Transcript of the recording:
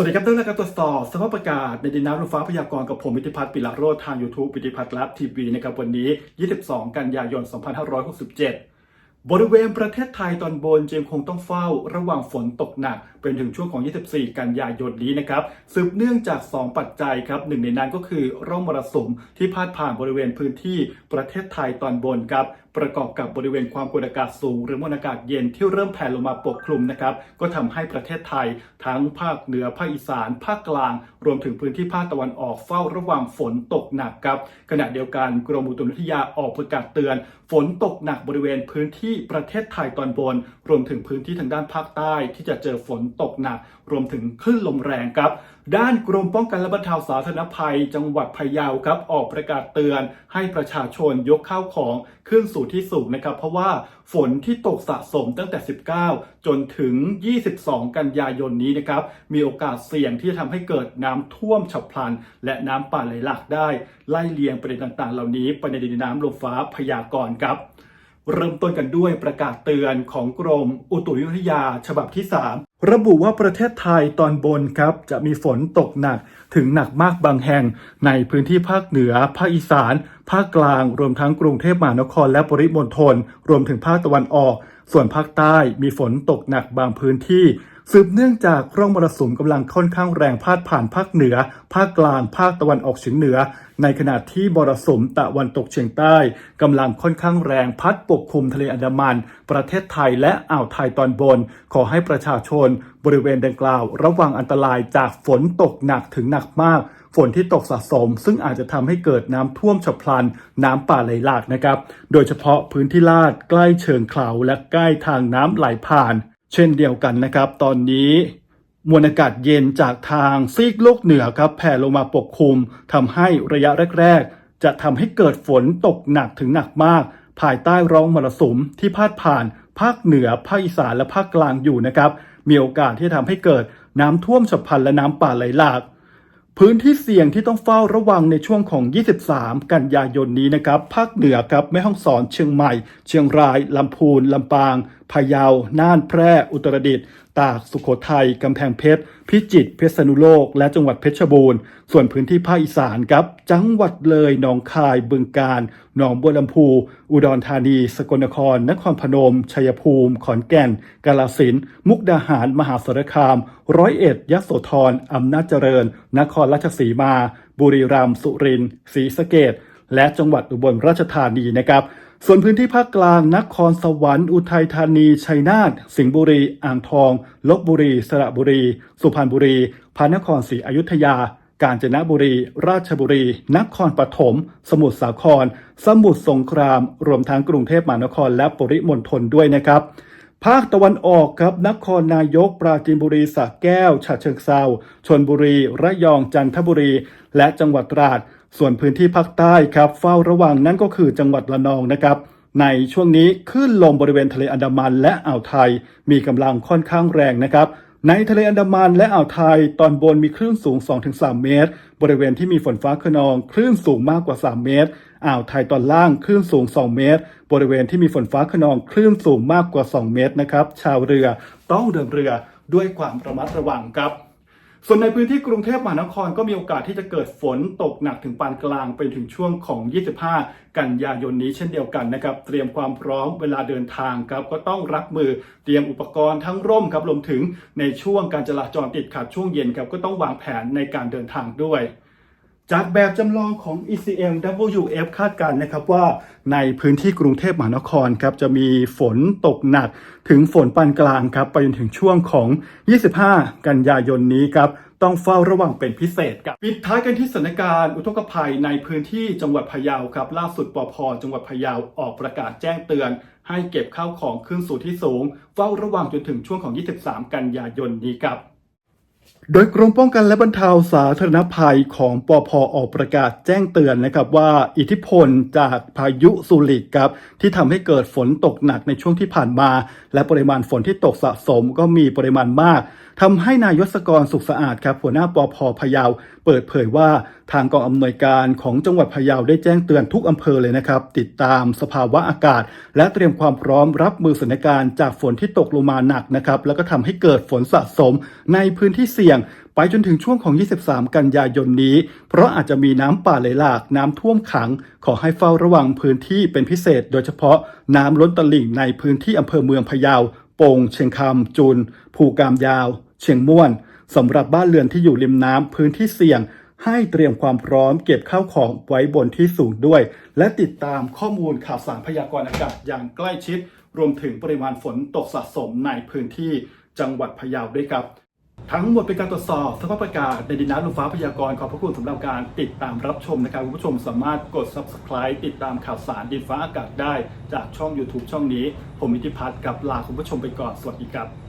สวัสดีครับท่านนะครับตรวจสอบสภาพอากาศในดินน้ำลมฟ้าพยากรณ์กับผมวิทิพัฒน์ปิละโรธทาง YouTube วิทิพัฒน์ลับทีวีนะครับวันนี้ 22 กันยายน 2567 บริเวณประเทศไทยตอนบนยังคงต้องเฝ้าระวังฝนตกหนัก เป็นถึงช่วงของ 24 กันยายนนี้นะครับสืบเนื่องจาก 2 ปัจจัยครับหนึ่งในนั้นก็คือร่องมรสุมที่พาดผ่านบริเวณพื้นที่ประเทศไทยตอนบนครับ ประกอบกับบริเวณความกดอากาศสูง หรือมวลอากาศเย็นที่เริ่มแผ่ลงมาปกคลุมนะครับ ก็ทำให้ประเทศไทย ทั้งภาคเหนือภาคอีสาน ภาคกลาง รวมถึงพื้นที่ภาคตะวันออกเฝ้าระวังฝนตกหนักครับขณะเดียวกันกรมอุตุนิยาออกประกาศเตือน ฝนตกหนักบริเวณพื้นที่ประเทศไทยตอนบน รวมถึงพื้นที่ทางด้านภาคใต้ที่จะเจอฝนตกหนัก รวมถึงคลื่นลมแรงครับ ด้านกรมป้องกันและบรรเทาสาธารณภัย จังหวัดพะเยาครับออกประกาศเตือน ให้ประชาชนยกข้าวของขึ้นสู่ที่สูงนะครับ เพราะว่าฝนที่ตกสะสมตั้งแต่ 19 จนถึง 22 กันยายนนี้นะครับ มีโอกาสเสี่ยงที่จะทำให้เกิดน้ำท่วมฉับพลัน และน้ำป่าไหลหลากได้ ไล่เลียงประเด็นต่างๆ เหล่านี้ไปในดินน้ำลมฟ้าพยากรณ์ครับ เริ่มต้นกันด้วยประกาศเตือนของกรมอุตุนิยมวิทยาฉบับที่ 3 ระบุว่าประเทศไทยตอนบนครับ จะมีฝนตกหนักถึงหนักมากบางแห่ง ในพื้นที่ภาคเหนือ ภาคอีสาน ภาคกลาง รวมทั้งกรุงเทพมหานครและปริมณฑลรวมถึงภาคตะวันออก ส่วนภาคใต้มีฝนตกหนักบางพื้นที่ สืบเนื่องจากร่องมรสุมกำลังค่อนข้างแรงพาดผ่านภาคเหนือ ภาคกลาง ภาคตะวันออกเฉียงเหนือ ในขณะที่มรสุมตะวันตกเฉียงใต้กำลังค่อนข้างแรงพัดปกคลุมทะเลอันดามัน ประเทศไทยและอ่าวไทยตอนบน ขอให้ประชาชน บริเวณดังกล่าว ระวังอันตรายจากฝนตกหนักถึงหนักมากฝนที่ตกสะสม ซึ่งอาจจะทำให้เกิดน้ำท่วมฉับพลัน น้ำป่าไหลหลากนะครับ โดยเฉพาะพื้นที่ลาดใกล้เชิงเขาและใกล้ทางน้ำไหลผ่าน เช่นเดียวกันนะครับ ตอนนี้มวลอากาศเย็นจากทางซีกโลกเหนือครับแผ่ลงมาปกคลุมทำให้ระยะแรก ๆ จะทำให้เกิดฝนตกหนักถึงหนักมาก ภายใต้ร่องมรสุมที่พาดผ่าน ภาคเหนือภาคอีสานและภาคกลางอยู่นะครับมีโอกาสที่ทำให้เกิดน้ำท่วมฉับพลันและน้ำป่าไหลหลากพื้นที่เสี่ยงที่ต้องเฝ้าระวังในช่วงของ 23 กันยายนนี้นะครับ ภาคเหนือครับ แม่ฮ่องสอน เชียงใหม่ เชียงราย ลำพูน ลำปาง พะเยา น่าน แพร่ อุตรดิตถ์ ตาก สุโขทัย กำแพงเพชร พิจิตร เพชรนุโลก และจังหวัดเพชรบูรณ์ ส่วนพื้นที่ภาคอีสานครับ จังหวัดเลย หนองคาย บึงกาฬ หนองบัวลำพู อุดรธานี สกลนคร นครพนม ชัยภูมิ ขอนแก่น กาฬสินธุ์ มุกดาหาร มหาสารคาม ร้อยเอ็ด ยโสธร อำนาจเจริญ นครราชสีมา บุรีรัมย์ สุรินทร์ ศรีสะเกษและจังหวัดอุบลราชธานีนะครับ ส่วนพื้นที่ภาคกลางนครสวรรค์ อุทัยธานี ชัยนาท สิงห์บุรี อ่างทอง ลบบุรี สระบุรี สุพรรณบุรี พระนครศรีอยุธยา กาญจนบุรี ราชบุรี นครปฐม สมุทรสาคร สมุทรสงคราม รวมทั้งกรุงเทพมหานครและปริมณฑลด้วยนะครับ ภาคตะวันออกครับ นครนายก ปราจีนบุรีสระแก้ว ฉะเชิงเซาชนบุรี ระยอง จันทบุรี และจังหวัดตราด ส่วนพื้นที่ภาคใต้ครับเฝ้าระวังนั่นก็คือจังหวัดระนองนะครับ ในช่วงนี้คลื่นลมบริเวณทะเลอันดามันและอ่าวไทย มีกำลังค่อนข้างแรงนะครับ ในทะเลอันดามันและอ่าวไทย ตอนบนมีคลื่นสูง 2-3 เมตร บริเวณที่มีฝนฟ้าขนอง คลื่นสูงมากกว่า 3 เมตร อ่าวไทยตอนล่างคลื่นสูง 2 เมตร บริเวณที่มีฝนฟ้าขนองคลื่นสูงมากกว่า 2 เมตรนะครับ ชาวเรือต้องเดินเรือด้วยความระมัดระวังครับ ส่วนในพื้นที่กรุงเทพมหานครก็มีโอกาสที่จะเกิดฝนตกหนักถึงปานกลางไปถึงช่วงของ 25 กันยายนนี้เช่นเดียวกันนะครับ เตรียมความพร้อมเวลาเดินทางครับก็ต้องรับมือเตรียมอุปกรณ์ทั้งร่มครับรวมถึงในช่วงการจราจรติดขัดช่วงเย็นครับก็ต้องวางแผนในการเดินทางด้วย จากแบบจำลองของ ECM WF คาดการณ์นะครับว่าในพื้นที่กรุงเทพมหานครครับจะมีฝนตกหนักถึงฝนปานกลางครับไปจนถึงช่วงของ 25 กันยายนนี้ครับต้องเฝ้าระวังเป็นพิเศษครับปิดท้ายกันที่สถานการณ์อุทกภัยในพื้นที่จังหวัดพะเยาครับล่าสุดปพจังหวัดพะเยาออกประกาศแจ้งเตือน ให้เก็บข้าวของขึ้นสู่ที่สูง เฝ้าระวังจนถึงช่วงของ 23 กันยายนนี้ครับ โดยกรมป้องกันและบรรเทาสาธารณภัยของปอพออกประกาศแจ้งเตือนนะครับว่าอิทธิพลจากพายุสุริกครับที่ทำให้เกิดฝนตกหนักในช่วงที่ผ่านมา และปริมาณฝนที่ตกสะสมก็มีปริมาณมากทำให้นายศกรสุขสะอาดครับหัวหน้าปอพอพะเยาเปิดเผยว่าทางกองอำนวยการของจังหวัดพะเยาได้แจ้งเตือนทุกอำเภอเลยนะครับติดตามสภาวะอากาศ และเตรียมความพร้อมรับมือสถานการณ์จากฝนที่ตกลงมาหนักนะครับแล้วก็ทำให้เกิดฝนสะสมในพื้นที่เสี่ยง ไปจนถึงช่วงของ 23 กันยายนนี้ เพราะอาจจะมีน้ำป่าไหลหลากน้ำท่วมขัง ขอให้เฝ้าระวังพื้นที่เป็นพิเศษ โดยเฉพาะน้ำล้นตลิ่งในพื้นที่อำเภอเมืองพะเยาโป่งเชียงคำจุนภูกามยาว เชียงม่วนสำหรับบ้านเรือนที่อยู่ริมน้ำพื้นที่เสี่ยง ให้เตรียมความพร้อมเก็บข้าวของไว้บนที่สูงด้วย และติดตามข้อมูลข่าวสารพยากรณ์อากาศอย่างใกล้ชิด รวมถึงปริมาณฝนตกสะสมในพื้นที่จังหวัดพะเยาด้วยครับ ทั้งหมดเป็นการตรวจสอบสภาพอากาศในดินน้ำลมฟ้าพยากรณ์ขอบพระคุณสำหรับการติดตามรับชมนะครับคุณผู้ชมสามารถกด subscribe ติดตามข่าวสารดินฟ้าอากาศได้ จากช่อง YouTube ช่องนี้ ผมมิติพัฒน์กับลาคุณผู้ชมไปก่อนสวัสดีครับ